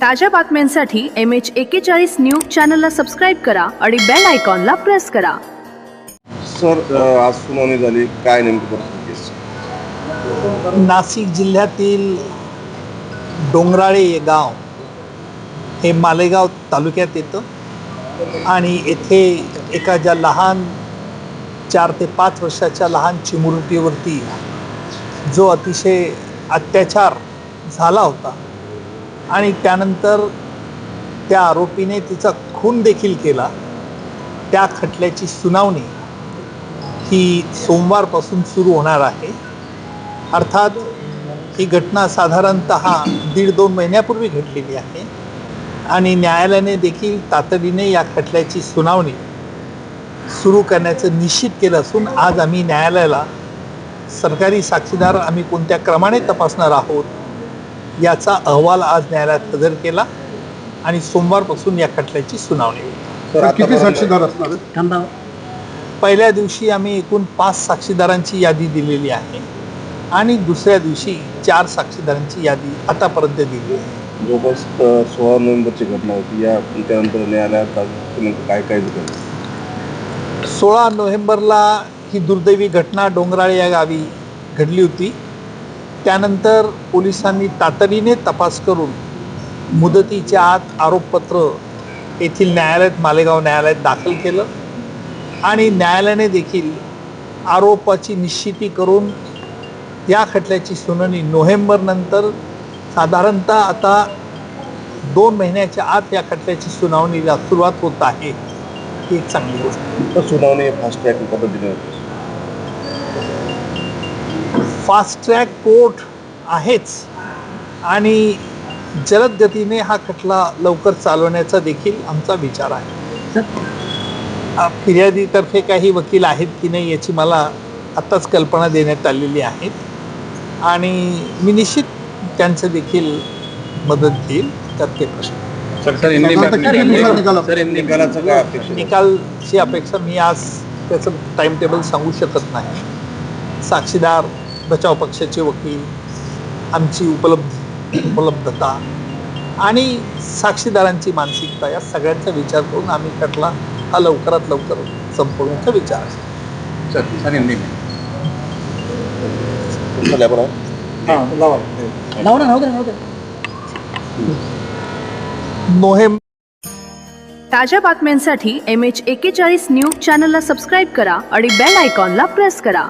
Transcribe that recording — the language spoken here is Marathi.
ताज्या बातम्यांसाठी एम एच एक्केचाळीस न्यूज चॅनलला सबस्क्राईब करा आणि बेल आयकॉनला प्रेस करा सर आज सुनावणी झाली काय नेमकी? नाशिक जिल्ह्यातील डोंगराळे हे गाव हे मालेगाव तालुक्यात येतं आणि येथे एका ज्या लहान चार ते पाच वर्षाच्या लहान चिमुरटीवरती जो अतिशय अत्याचार झाला होता आणि त्यानंतर त्या आरोपीने तिचा खून देखील केला. त्या खटल्याची सुनावणी ही सोमवारपासून सुरू होणार आहे. अर्थात ही घटना साधारणत दीड दोन महिन्यापूर्वी घडलेली आहे आणि न्यायालयाने देखील तातडीने या खटल्याची सुनावणी सुरू करण्याचं निश्चित केलं असून आज आम्ही न्यायालयाला सरकारी साक्षीदार आम्ही कोणत्या क्रमाने तपासणार आहोत याचा अहवाल आज न्यायालयात हजर केला आणि सोमवारपासून या खटल्याची सुनावणी होईल. किती साक्षीदार असणार? पहिल्या दिवशी आम्ही एकूण पाच साक्षीदारांची यादी दिलेली आहे आणि दुसऱ्या दिवशी चार साक्षीदारांची यादी आतापर्यंत दिली आहे. जवळपास सोळा नोव्हेंबरची घटना होती. या त्यानंतर न्यायालयात काय काय झालं सोळा नोव्हेंबरला ही दुर्दैवी घटना डोंगराळे या गावी घडली होती. त्यानंतर पोलिसांनी तातडीने तपास करून मुदतीच्या आत आरोपपत्र येथील न्यायालयात मालेगाव न्यायालयात दाखल केलं आणि न्यायालयाने देखील आरोपाची निश्चिती करून या खटल्याची सुनावणी नोव्हेंबरनंतर साधारणतः आता दोन महिन्याच्या आत या खटल्याची सुनावणीला सुरुवात होत आहे. ही एक चांगली गोष्ट. सुनावणी फास्ट ट्रॅक पद्धतीने होती फास्ट ट्रॅक कोर्ट आहेच. आणि जलद गतीने हा खटला लवकर चालवण्याचा देखील आमचा विचार आहे. फिर्यादीतर्फे काही वकील आहेत की नाही याची मला आत्ताच कल्पना देण्यात आलेली आहे. आणि मी निश्चित त्यांचं देखील मदत घेईल त्यात काही प्रश्न? निकालची अपेक्षा मी आज त्याचं टाइम टेबल सांगू शकत नाही. साक्षीदार बचाव पक्षाचे वकील आमची उपलब्ध उपलब्धता आणि साक्षीदारांची मानसिकता या सगळ्यांचा विचार करून आम्ही खटला हा लवकरात लवकर संपवण्याचा विचार. नोव्हेंबर ताज्या बातम्यांसाठी एम एच एक्केचाळीस न्यूज चॅनलला सबस्क्राईब करा आणि बेल आयकॉनला प्रेस करा.